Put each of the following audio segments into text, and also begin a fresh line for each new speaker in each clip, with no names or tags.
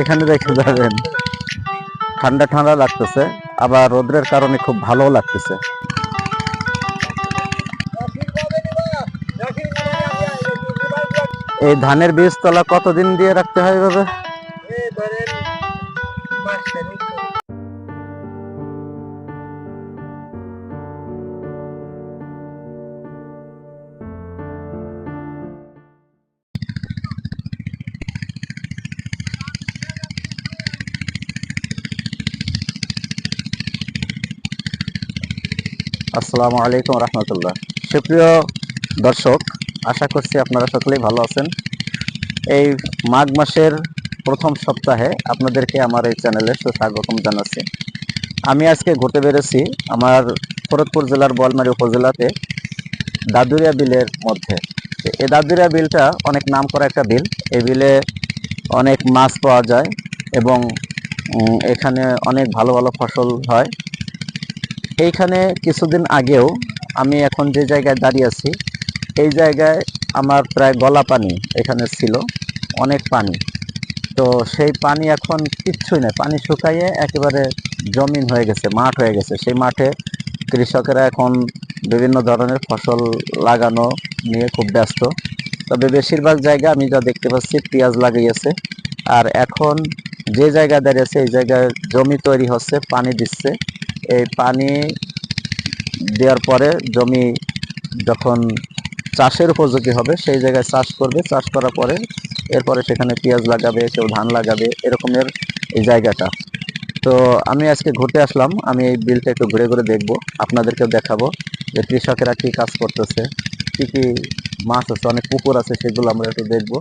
এখানে
রেখে যাবেন। ঠান্ডা ঠান্ডা লাগতেছে, আবার রোদ্রের কারণে খুব ভালো লাগতেছে। এই ধানের বীজতলা কতদিন দিয়ে রাখতে হয় এভাবে? আসসালামু আলাইকুম রহমতুল্লাহ। সুপ্রিয় দর্শক, আশা করছি আপনারা সকলেই ভালো আছেন। এই মাঘ মাসের প্রথম সপ্তাহে আপনাদেরকে আমার এই চ্যানেলে সুস্বাগতম জানাচ্ছি। আমি আজকে ঘুরতে বেরোছি আমার ফরিদপুর জেলার বোয়ালমারী উপজেলাতে দাদুরিয়া বিলের মধ্যে। এই দাদুরিয়া বিলটা অনেক নাম করা একটা বিল। এই বিলে অনেক মাছ পাওয়া যায় এবং এখানে অনেক ভালো ভালো ফসল হয়। এইখানে কিছুদিন আগেও আমি এখন যে জায়গায় দাঁড়িয়ে আছি, এই জায়গায় আমার প্রায় গলা পানি এখানে ছিল, অনেক পানি। তো সেই পানি এখন কিচ্ছুই নেই, পানি শুকাইয়ে একেবারে জমিন হয়ে গেছে, মাঠ হয়ে গেছে। সেই মাঠে কৃষকেরা এখন বিভিন্ন ধরনের ফসল লাগানো নিয়ে খুব ব্যস্ত। তবে বেশিরভাগ জায়গা আমি যা দেখতে পাচ্ছি পেঁয়াজ লাগাইয়েছে আর এখন যে জায়গায় দাঁড়িয়ে আছে, এই জায়গায় জমি তৈরি হচ্ছে, পানি দিচ্ছে। এই পানি দেওয়ার পরে জমি যখন চাষের উপযোগী হবে, সেই জায়গায় চাষ করবে। চাষ করার পরে এরপরে সেখানে পেঁয়াজ লাগাবে, কেউ ধান লাগাবে, এরকমের এই জায়গাটা। তো আমি আজকে ঘুরতে আসলাম। আমি এই বিলটা একটু ঘুরে ঘুরে দেখব। আপনাদেরকেও দেখাবো যে কৃষকেরা কী কাজ করতেছে, কী কী মাছ আছে, অনেক পুকুর আছে, সেগুলো আমরা একটু দেখব।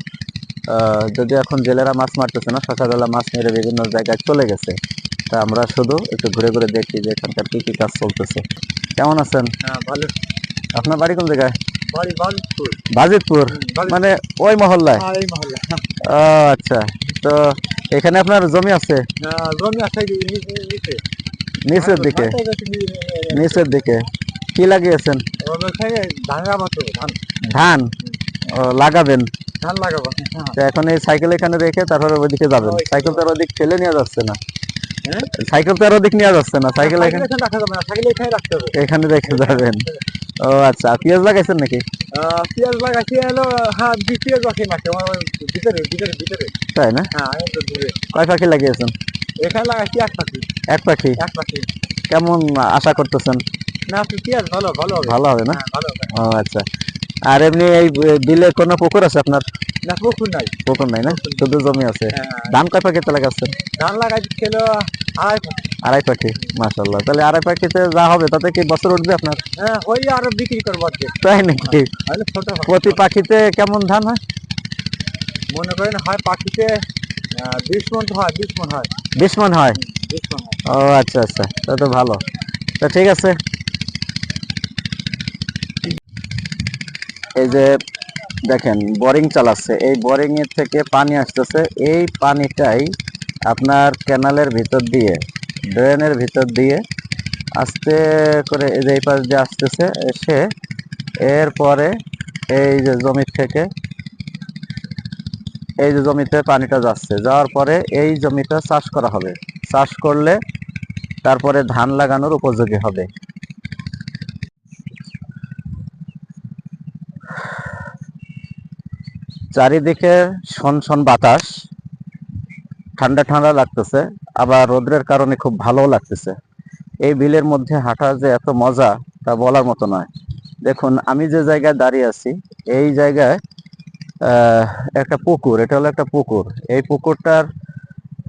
যদি এখন জেলেরা মাছ মারতেছে না, সকালবেলা মাছ মেরে বিভিন্ন জায়গায় চলে গেছে। তা আমরা শুধু একটু ঘুরে ঘুরে দেখি যে এখানকার কি কি কাজ চলতেছে। কেমন আছেন?
হ্যাঁ ভালো।
আপনার বাড়ি কোন জায়গায়? বাজিতপুর? মানে ওই মহল্লায়?
হ্যাঁ, এই মহল্লা
ও আচ্ছা। তো এখানে আপনার জমি আছে?
হ্যাঁ, জমি আছে
নিচের দিকে। নিচের দিকে। কি লাগিয়েছেন?
ধান লাগাবো ধান।
ধান? লাগাবেন?
ধান লাগাবো।
এখন এই সাইকেল এখানে রেখে তারপরে ওইদিকে যাবেন। সাইকেল তো আর ওদিক ফেলে নিয়ে যাচ্ছে না? সাইকেল তো আর ওদিক নিয়ে যাচ্ছে না সাইকেল এখানে
রাখা যাবে না সাইকেল এখানে রাখতে হবে।
এখানে রেখে যাবেন। ও আচ্ছা পেঁয়াজ লাগাইছেন নাকি?
পেঁয়াজ লাগাচ্ছি হলো হ্যাঁ বি পেঁয়াজ রাখি মাঠে ভিতরে ভিতরে ভিতরে।
তাই না?
হ্যাঁ
কয় পাখি লাগিয়েছেন?
এখানে লাগাচ্ছি এক পাখি।
এক পাখি?
এক পাখি।
কেমন আশা করতেছেন?
না পেঁয়াজ ভালো ভালো হবে।
ভালো হবে না?
হ্যাঁ, ভালো হবে।
ও আচ্ছা। আর এমনি এই বিলে কোনো পুকুর আছে আপনার?
না পুকুর নাই।
পুকুর নাই না? শুধু জমি আছে।
হ্যাঁ,
ধান কয় পাখি পাখিতে লাগাচ্ছেন
ধান লাগাচ্ছি ছিল আড়াই
আড়াই পাখি মাশাল্লাহ তাহলে আড়াই পাখিতে যা হবে তাতে কি বছর উঠবে আপনার?
হ্যাঁ ওই আরও বিক্রি করব
তাই নাকি? প্রতি পাখিতে কেমন ধান হয়?
মনে করেন হয় পাখিতে বিশ হয় বিশ মন হয়।
বিশ মন হয়?
বিশ মন হয়।
ও আচ্ছা আচ্ছা। তা তো ভালো। তা ঠিক আছে। এই যে দেখেন, বোরিং চালাচ্ছে। এই বোরিং এর থেকে পানি আসতেছে। এই পানিটাই আপনার ক্যানালের ভিতর দিয়ে, ড্রেনের ভিতর দিয়ে আস্তে করে এই যে এই পাশ দিয়ে আসতেছে, এসে এরপরে এই যে জমির থেকে, এই যে জমিতে পানিটা যাচ্ছে। যাওয়ার পরে এই জমিটা চাষ করা হবে। চাষ করলে তারপরে ধান লাগানোর উপযোগী হবে। চারিদিকে শনশন বাতাস। ঠান্ডা ঠান্ডা লাগতেছে, আবার রোদ্রের কারণে খুব ভালো লাগতেছে। এই বিলের মধ্যে হাঁটা যে এত মজা, তা বলার মতো নয়। দেখুন, আমি যে জায়গায় দাঁড়িয়ে আছি, এই জায়গায় একটা পুকুর, এটা হলো একটা পুকুর। এই পুকুরটার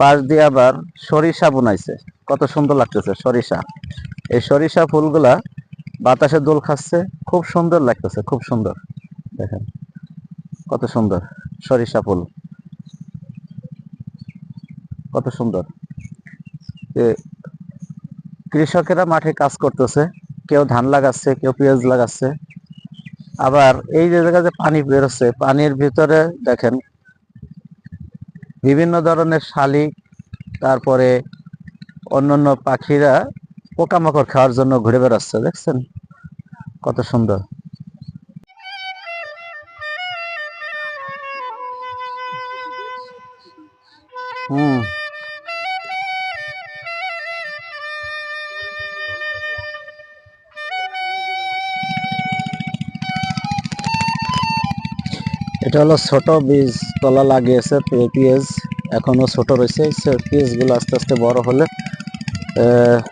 পাশ দিয়ে আবার সরিষা বুনাইছে। কত সুন্দর লাগতেছে সরিষা। এই সরিষা ফুলগুলা বাতাসে দোল খাচ্ছে, খুব সুন্দর লাগতেছে, খুব সুন্দর। দেখেন। কত সুন্দর। সরিষা ফুল কত সুন্দর। কৃষকেরা মাঠে কাজ করতেছে, কেউ ধান লাগাচ্ছে, কেউ পেঁয়াজ লাগাচ্ছে। আবার এই যে জায়গায় যে পানি বেরোচ্ছে, পানির ভিতরে দেখেন, বিভিন্ন ধরনের শালিক, তারপরে অন্যান্য পাখিরা পোকামাকড় খাওয়ার জন্য ঘুরে বেড়াচ্ছে, দেখছেন? কত সুন্দর। হুম। এটা হলো ছোট বীজ, তলা লাগিয়েছে, পেঁয়াজ এখনও ছোট রয়েছে। পেঁয়াজগুলো আস্তে আস্তে বড় হলে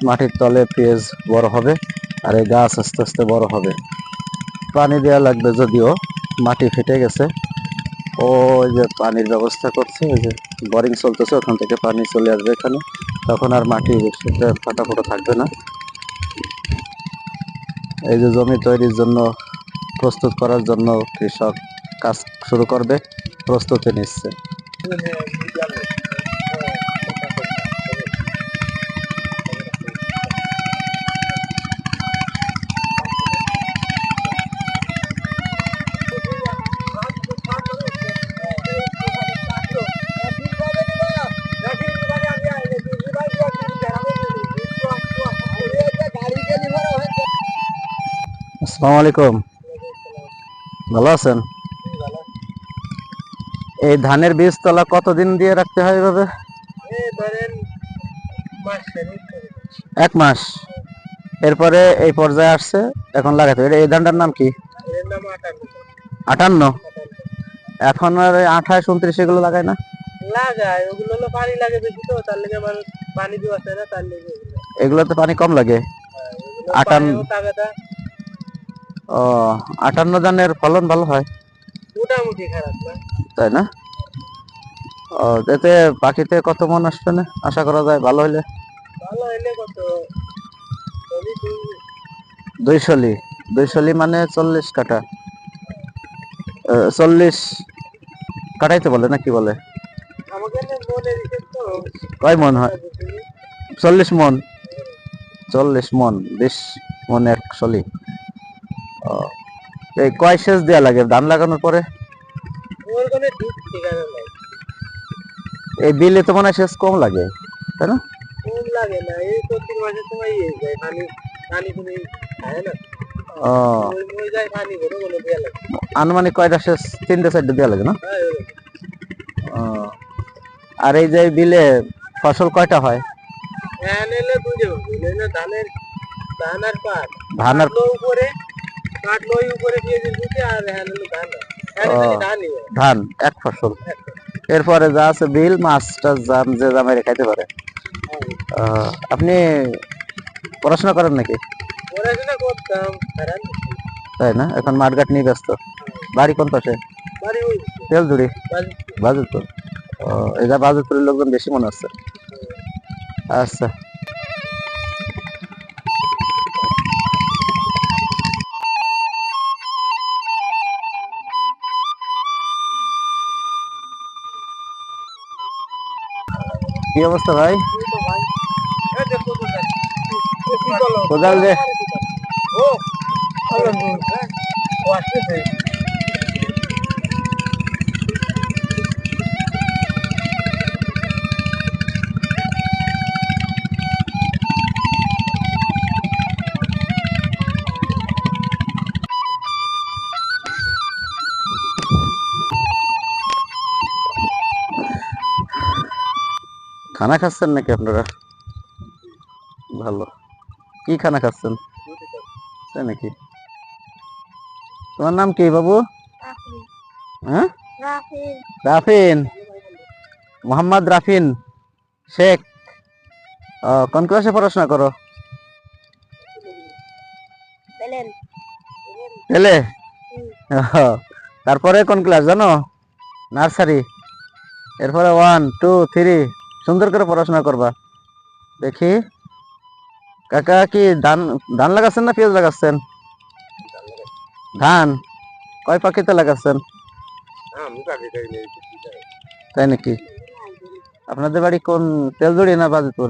মাটির তলে পেঁয়াজ বড় হবে আর এই গাছ আস্তে আস্তে বড় হবে। পানি দেওয়া লাগবে যদিও, মাটি ফেটে গেছে। ও যে পানির ব্যবস্থা করছে ওই যে বোরিং চলতেছে, ওখান থেকে পানি চলে আসবে এখানে। তখন আর মাটি ফাটা ফোটা থাকবে না। এই যে জমি তৈরির জন্য, প্রস্তুত করার জন্য কৃষক কাজ শুরু করবে, প্রস্তুতি নিচ্ছে। আসসালামু আলাইকুম। ভালো আছেন? এই ধানের বীজ তলা কতদিন দিয়ে রাখতে হয় এভাবে। এক মাস। এরপরে এই পর্যায়ে আসছে এখন লাগাতে হবে। এই ধানটার নাম কি?
আটান্ন।
এখন আর আঠাশ উনত্রিশ এগুলো লাগায় না?
লাগায় ওগুলো হলো পানি লাগে বেশি তো তার লেগে মানুষ পানি দেওয়া না তার লেগে
এগুলোতে পানি কম লাগে।
হ্যাঁ,
আটান্ন- ও আটান্ন ধানের ফলন ভালো হয়?
মোটামুটি খারাপ না
তাই না? ও এতে পাখিতে কত মন আসবে না? আশা করা যায় ভালো হলে
ভালো হইলে কত?
দুইশলি দুইশলি মানে চল্লিশ কাটা চল্লিশ কাটাইতে বলে না কি বলে?
মনে
কয় মন হয়? চল্লিশ মন। চল্লিশ মন বিশ মন এক ও, এই কয় সেচ দেওয়া লাগে? ধান লাগানোর পরে? এই বিলে তো মনে হয় সেচ কম লাগে তাই না?
কম লাগে এই মাসের সময় যায় পানি পানি
আনুমানিক কয়টা শেষ তিনটে চারটে দেওয়া লাগে না?
হ্যাঁ,
আর এই যে বিলে ফসল কয়টা হয়?
ধান আর পাট।
ধান আর
উপরে পাটলো উপরে পেঁয়াজের বুঝে আর হ্যাঁ ধান। হয়।
এক ফসল। এরপরে যা আছে বিল মাছ টাছ জাম যে জামাই খাইতে পারে। আপনি পড়াশোনা করেন নাকি?
পড়াশোনা করতাম
তাই না? এখন মাঠঘাট নিয়ে ব্যস্ত। বাড়ি কোন পাশে? তেলজুড়ি ও এটা বাজুরপুরের লোকজন বেশি মনে হচ্ছে। আচ্ছা। কি অবস্থা ভাই? কোদাল দে।
ও
খানা খাচ্ছেন নাকি আপনারা? ভালো। কি খানা খাচ্ছেন? তাই নাকি? তোমার নাম কি বাবু? হ্যাঁ? রাফিন। মোহাম্মদ রাফিন শেখ। কোন ক্লাসে পড়াশোনা করো? ও, তারপরে কোন ক্লাস জানো? নার্সারি। এরপরে ওয়ান টু থ্রি সুন্দর করে পড়াশোনা করবা। দেখি। কাকা কি ধান ধান লাগাচ্ছেন না পেঁয়াজ লাগাচ্ছেন? ধান। কয় পাখিতে লাগাচ্ছেন? তাই নাকি? আপনাদের বাড়ি কোন তেলজুড়ি না বাজিতপুর?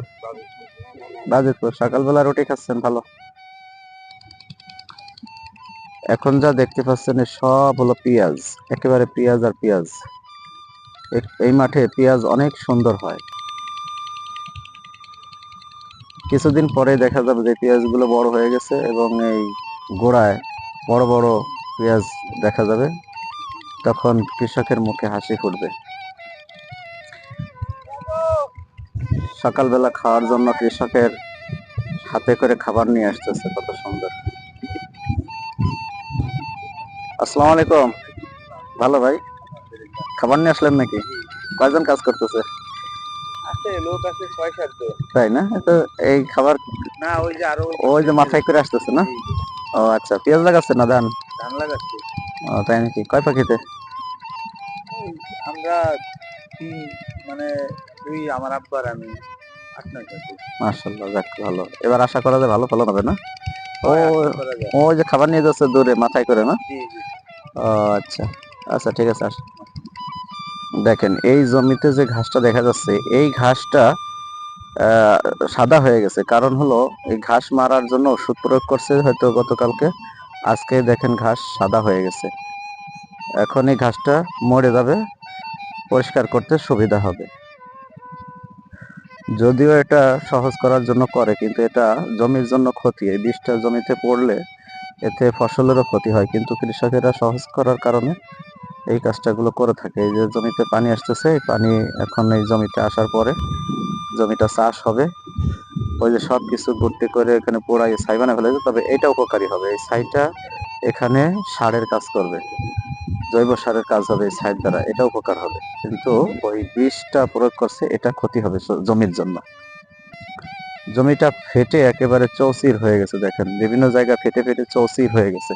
বাজিতপুর। সকালবেলা রুটি খাচ্ছেন, ভালো। এখন যা দেখতে পাচ্ছেন সব হলো পেঁয়াজ। একেবারে পেঁয়াজ আর পেঁয়াজ। এই মাঠে পেঁয়াজ অনেক সুন্দর হয়। কিছুদিন পরে দেখা যাবে যে পেঁয়াজগুলো বড় হয়ে গেছে এবং এই গোড়ায় বড় বড় পেঁয়াজ দেখা যাবে। তখন কৃষকের মুখে হাসি ফুটবে। সকালবেলা খাওয়ার জন্য কৃষকের হাতে করে খাবার নিয়ে আসতেছে, কত সুন্দর। আসসালামু আলাইকুম। ভালো ভাই? খাবার নিয়ে আসলেন নাকি? কয়জন কাজ করতেছে?
আছে লোক আছে ছয় সাতজন।
তাই না? তো এই খাবার
না ওই যে আরও
ওই যে মাথায় করে আসতেছে না? ও আচ্ছা পেঁয়াজ লাগাচ্ছে না ধান?
ধান লাগাচ্ছে।
ও তাই নাকি? কয় পাখিতে?
আমরা তিন মানে দুই আমার আব্বার আমি
মাশাল্লাহ যাক ভালো। এবার আশা করা যায় ভালো ফলন হবে না? ও। ওই যে খাবার নিয়ে যাচ্ছে দূরে মাথায় করে না। ও আচ্ছা। আচ্ছা ঠিক আছে আস। দেখেন, এই জমিতে যে ঘাসটা দেখা যাচ্ছে, এই ঘাসটা সাদা হয়ে গেছে। কারণ হলো, এই ঘাস মারার জন্য ওষুধ প্রয়োগ করছে হয়তো গতকালকে। আজকে দেখেন ঘাস সাদা হয়ে গেছে। এখন এই ঘাসটা মরে যাবে, পরিষ্কার করতে সুবিধা হবে। যদিও এটা সহজ করার জন্য করে, কিন্তু এটা জমির জন্য ক্ষতি। এই বিষটা জমিতে পড়লে এতে ফসলেরও ক্ষতি হয়, কিন্তু কৃষকেরা সহজ করার কারণে এই কাজটাগুলো করে থাকে। এই যে জমিতে পানি আসতেছে পানি এখন এই জমিতে আসার পরে জমিটা চাষ হবে। ওই যে সব কিছু ভর্তি করে এখানে পোড়াই ছাই বানা ফেলেছে তবে এটা উপকারী হবে। এই ছাইটা এখানে সারের কাজ করবে। জৈব সারের কাজ হবে এই ছাইয়ের দ্বারা, এটা উপকার হবে। কিন্তু ওই বিষটা প্রয়োগ করছে, এটা ক্ষতি হবে জমির জন্য। জমিটা ফেটে একেবারে চৌচির হয়ে গেছে, দেখেন। বিভিন্ন জায়গা ফেটে ফেটে চৌচির হয়ে গেছে।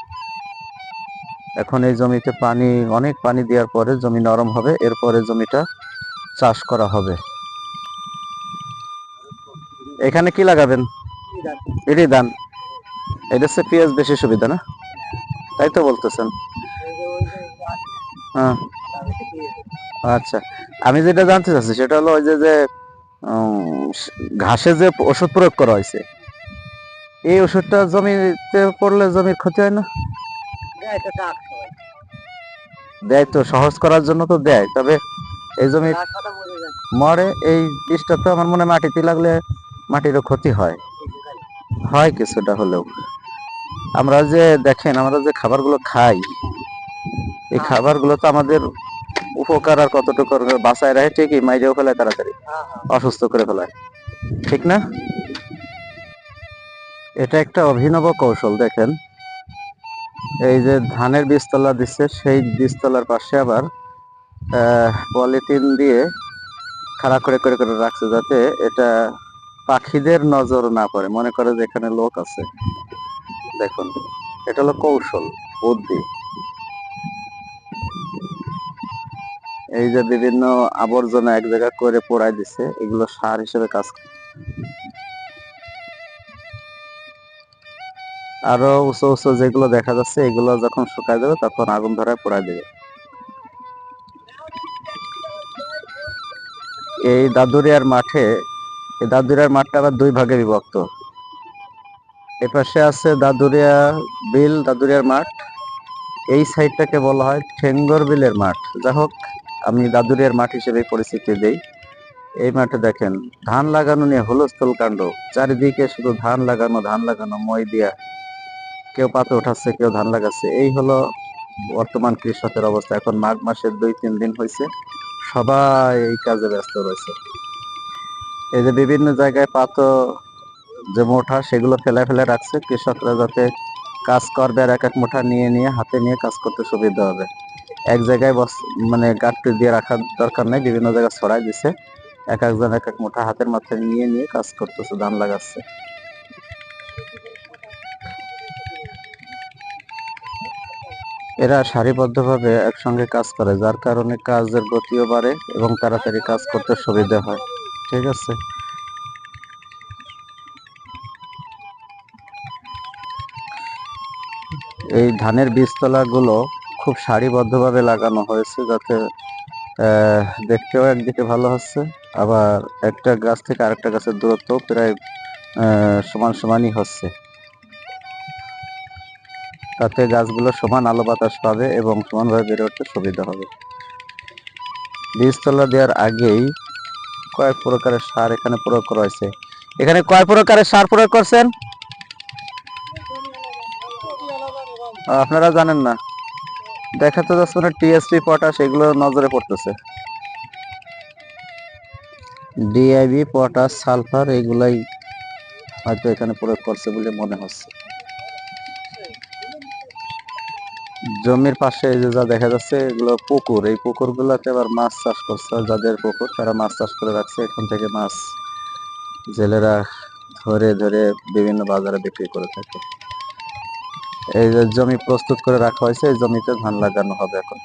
এখন এই জমিতে পানি, অনেক পানি দেওয়ার পরে জমি নরম হবে, এরপরে জমিটা চাষ করা হবে। এখানে কি লাগাবেন? এটাই ধান। এটা হচ্ছে পেঁয়াজ বেশি সুবিধা না? তাই তো বলতেছেন। হ্যাঁ। আচ্ছা আমি যেটা জানতে চাচ্ছি সেটা হলো ওই যে যে ঘাসে যে ওষুধ প্রয়োগ করা হয়েছে, এই ওষুধটা জমিতে পড়লে জমির ক্ষতি হয় না?
দেয় তো টাক সবাই।
দেয় তো সহজ করার জন্য তো দেয় তবে এই জমি। মরে এই বিষটা তো আমার মনে মাটিতে লাগলে মাটিরও ক্ষতি হয়। হয় কিছুটা হলেও আমরা যে দেখেন আমরা যে খাবারগুলো খাই এই খাবারগুলো তো আমাদের উপকার আর কতটুকু করে বাঁচায় রাখে ঠিকই মাইরেও ফেলায় তাড়াতাড়ি
হ্যাঁ, হ্যাঁ।
অসুস্থ করে ফেলায় ঠিক না এটা একটা অভিনব কৌশল দেখেন এই যে ধানের বীজতলা দিচ্ছে সেই বীজতলার পাশে আবার পলিথিন দিয়ে খাড়া করে করে করে রাখছে যাতে এটা পাখিদের নজর না পড়ে মনে করে যে এখানে লোক আছে দেখুন, এটা হলো কৌশল, বুদ্ধি এই যে বিভিন্ন আবর্জনা এক জায়গায় করে পোড়াই দিছে, এগুলো সার হিসেবে কাজ করে। আরও উঁচু উঁচু যেগুলো দেখা যাচ্ছে, এগুলো যখন শুকায় যাবে তখন আগুন ধরায় পোড়াই দেবে। এই দাদুরিয়ার মাঠে, এই দাদুরিয়ার মাঠটা আবার দুই ভাগে বিভক্ত। এপাশে আছে দাদুরিয়া বিল, দাদুরিয়ার মাঠ। এই সাইডটাকে বলা হয় ঠেঙ্গর বিলের মাঠ। যা হোক, আমি দাদুরিয়ার মাঠ হিসেবে পরিচিতি দেই। এই মাঠে দেখেন, ধান লাগানো নিয়ে হুলস্থুল কাণ্ড। চারিদিকে শুধু ধান লাগানো ধান লাগানো, মই দিয়া। কেউ পাতে উঠাচ্ছে, কেউ ধান লাগাচ্ছে। এই হলো বর্তমান কৃষকের অবস্থা। এখন মাঘ মাসের দুই, তিন দিন হয়েছে সবাই এই কাজে ব্যস্ত রয়েছে। এই যে বিভিন্ন জায়গায় পাত যে মোঠা সেগুলো ফেলে ফেলে রাখছে। কৃষকরা যাতে কাজ করবে আর এক এক মুঠা নিয়ে নিয়ে, হাতে নিয়ে কাজ করতে সুবিধা হবে। এক জায়গায় বস মানে গাঁটটি দিয়ে রাখার দরকার নেই। বিভিন্ন জায়গায় ছড়াই দিছে। এক একজন এক এক মুঠা হাতের মাথায় নিয়ে নিয়ে কাজ করতেছে, ধান লাগাচ্ছে। এরা সারিবদ্ধভাবে একসঙ্গে কাজ করে, যার কারণে কাজের গতিও বাড়ে এবং তাড়াতাড়ি কাজ করতে সুবিধা হয়। ঠিক আছে? এই ধানের বীজতলা গুলো খুব সারিবদ্ধভাবে লাগানো হয়েছে যাতে দেখতেও একদিকে ভালো হচ্ছে, আবার একটা গাছ থেকে আরেকটা গাছের দূরত্ব প্রায় সমান সমানই হচ্ছে। তাতে গাছগুলো সমান আলো বাতাস পাবে এবং সমানভাবে বেড়ে উঠতে সুবিধা হবে। বীজতলা দেওয়ার আগেই কয়েক প্রকারের সার এখানে প্রয়োগ করা হয়েছে। এখানে কয় প্রকারের সার প্রয়োগ করছেন? আপনারা জানেন না। দেখা তো যাচ্ছে মানে টিএসপি পটাশ এগুলো নজরে পড়তেছে। ডিআইবি পটাশ সালফার এগুলাই হয়তো এখানে প্রয়োগ করছে বলে মনে হচ্ছে। জমির পাশে যে যা দেখা যাচ্ছে, এগুলো পুকুর। এই পুকুর পুকুরগুলোতে আবার মাছ চাষ করছে, যাদের পুকুর, তারা মাছ চাষ করে রাখছে। এখান থেকে মাছ জেলেরা ধরে ধরে বিভিন্ন বাজারে বিক্রি করে থাকে। এই যে জমি প্রস্তুত করে রাখা হয়েছে, এই জমিতে ধান লাগানো হবে এখন।